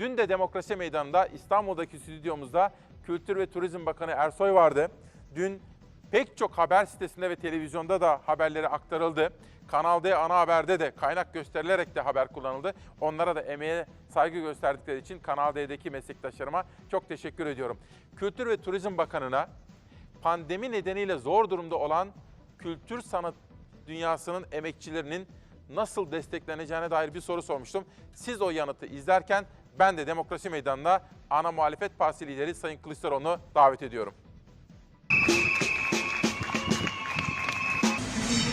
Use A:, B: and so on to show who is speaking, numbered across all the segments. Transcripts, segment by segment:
A: Dün de Demokrasi Meydanı'nda İstanbul'daki stüdyomuzda Kültür ve Turizm Bakanı Ersoy vardı. Dün pek çok haber sitesinde ve televizyonda da haberleri aktarıldı. Kanal D ana haberde de kaynak gösterilerek de haber kullanıldı. Onlara da emeğe saygı gösterdikleri için Kanal D'deki meslektaşlarıma çok teşekkür ediyorum. Kültür ve Turizm Bakanı'na pandemi nedeniyle zor durumda olan kültür sanat dünyasının emekçilerinin nasıl destekleneceğine dair bir soru sormuştum. Siz o yanıtı izlerken ben de Demokrasi Meydanı'na ana muhalefet partisi lideri Sayın Kılıçdaroğlu'nu davet ediyorum.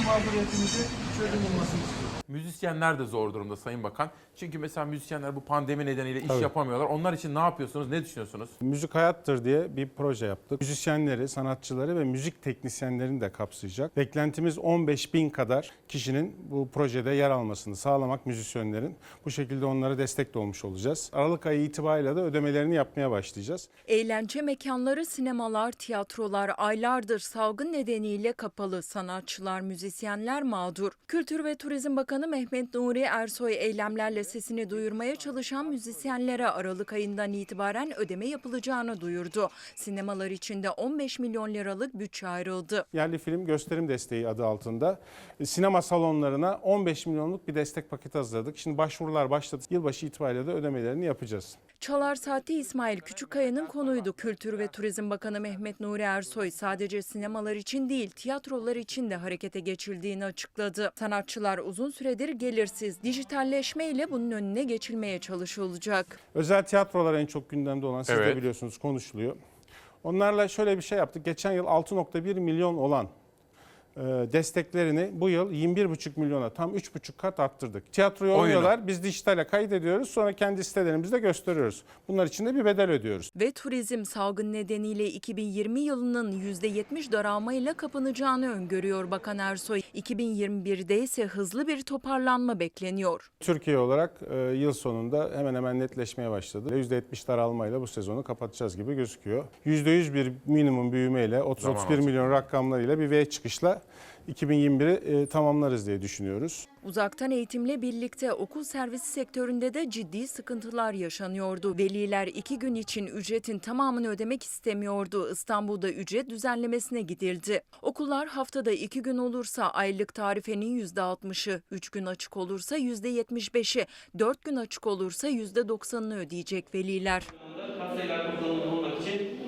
B: Mağduriyetimizi çözüm bulmasını istiyoruz.
A: Müzisyenler de zor durumda Sayın Bakan. Çünkü mesela müzisyenler bu pandemi nedeniyle iş
C: Tabii.
A: yapamıyorlar. Onlar için ne yapıyorsunuz, ne düşünüyorsunuz?
C: Müzik Hayattır diye bir proje yaptık. Müzisyenleri, sanatçıları ve müzik teknisyenlerini de kapsayacak. Beklentimiz 15 bin kadar kişinin bu projede yer almasını sağlamak müzisyenlerin. Bu şekilde onlara destek de olmuş olacağız. Aralık ayı itibariyle de ödemelerini yapmaya başlayacağız.
D: Eğlence mekanları, sinemalar, tiyatrolar aylardır salgın nedeniyle kapalı. Sanatçılar, müzisyenler mağdur. Kültür ve Turizm Bakanı Mehmet Nuri Ersoy eylemlerle sesini duyurmaya çalışan müzisyenlere Aralık ayından itibaren ödeme yapılacağını duyurdu. Sinemalar için de 15 milyon liralık bütçe ayrıldı.
C: Yerli film gösterim desteği adı altında sinema salonlarına 15 milyonluk bir destek paketi hazırladık. Şimdi başvurular başladı. Yılbaşı itibariyle de ödemelerini yapacağız.
D: Çalar Saati İsmail Küçükkaya'nın konuydu. Kültür ve Turizm Bakanı Mehmet Nuri Ersoy sadece sinemalar için değil tiyatrolar için de harekete geçildiğini açıkladı. Sanatçılar uzun süredir gelirsiz. Dijitalleşme ile bunun önüne geçilmeye çalışılacak.
C: Özel tiyatrolar en çok gündemde olan siz
A: Evet.
C: de biliyorsunuz konuşuluyor. Onlarla şöyle bir şey yaptık. Geçen yıl 6.1 milyon olan desteklerini bu yıl 21,5 milyona tam 3,5 kat arttırdık. Tiyatroyu
A: Oyunu.
C: oynuyorlar. Biz dijitale kaydediyoruz. Sonra kendi sitelerimizde gösteriyoruz. Bunlar için de bir bedel ödüyoruz.
D: Ve turizm salgın nedeniyle 2020 yılının %70 daralmayla kapanacağını öngörüyor Bakan Ersoy. 2021'de ise hızlı bir toparlanma bekleniyor.
C: Türkiye olarak e, yıl sonunda hemen hemen netleşmeye başladı. %70 daralmayla bu sezonu kapatacağız gibi gözüküyor. %100 bir minimum büyümeyle 30-31
A: olacak.
C: milyon rakamlarıyla bir V çıkışla 2021'i e, tamamlarız diye düşünüyoruz.
D: Uzaktan eğitimle birlikte okul servisi sektöründe de ciddi sıkıntılar yaşanıyordu. Veliler iki gün için ücretin tamamını ödemek istemiyordu. İstanbul'da ücret düzenlemesine gidildi. Okullar haftada iki gün olursa aylık tarifenin %60'ı, üç gün açık olursa %75'i, dört gün açık olursa %90'ını ödeyecek veliler.
E: kullanımını